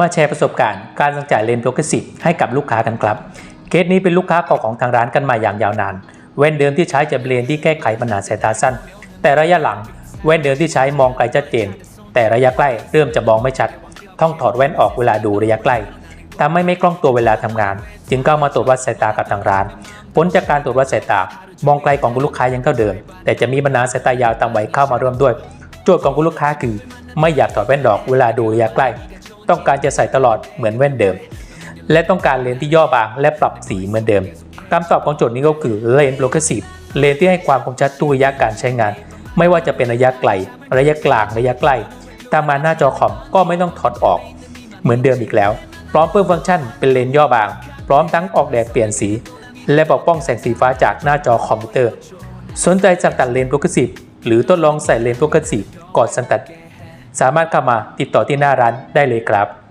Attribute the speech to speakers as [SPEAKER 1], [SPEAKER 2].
[SPEAKER 1] มาแชร์ประสบการณ์การสั่งจ่ายเลนส์โปรเกรสซีฟให้กับลูกค้ากันครับ เคสนี้เป็นลูกค้าเก่าของทางร้านกันมาอย่างยาวนานแว่นเดิมที่ใช้จะเป็นเลนที่แก้ไขปัญหาสายตาสั้น แต่ระยะหลังแว่นเดิมที่ใช้มองไกลชัดเจน แต่ระยะใกล้เริ่มจะมองไม่ชัด ต้องถอดแว่นออกเวลาดูระยะใกล้ทำให้ไม่คล่องตัวเวลาทำงาน จึงเข้ามาตรวจวัดสายตากับทางร้าน ผลจากการตรวจวัดสายตามองไกลของคุณลูกค้ายังเท่าเดิม แต่จะมีปัญหาสายตายาวตามวัยเข้ามาร่วมด้วย โจทย์ของคุณลูกค้าคือ ไม่อยากถอดแว่นออกเวลาดูระยะใกล้ ต้องการจะใส่ตลอดเหมือนแว่นเดิม และต้องการเลนส์ที่ย่อบางและปรับสีเหมือนเดิมคำตอบของโจทย์นี้ก็คือเลนส์โปรเกรสซีฟเลนส์ที่ให้ความคมชัดทุกระยะการใช้งาน ไม่ว่าจะเป็นระยะไกล ระยะกลางระยะใกล้ตามมาหน้าจอคอมก็ไม่ต้องถอดออก เหมือนเดิมอีกแล้ว พร้อมเพิ่มฟังก์ชันเป็นเลนส์ย่อบาง พร้อมทั้งออกแดดเปลี่ยนสี และปกป้องแสงสีฟ้าจากหน้าจอคอมพิวเตอร์ สนใจสั่งตัดเลนส์โปรเกรสซีฟหรือทดลองใส่เลนส์โปรเกรสซีฟก่อนสั่งตัด สามารถเข้ามาติดต่อที่หน้าร้านได้เลยครับ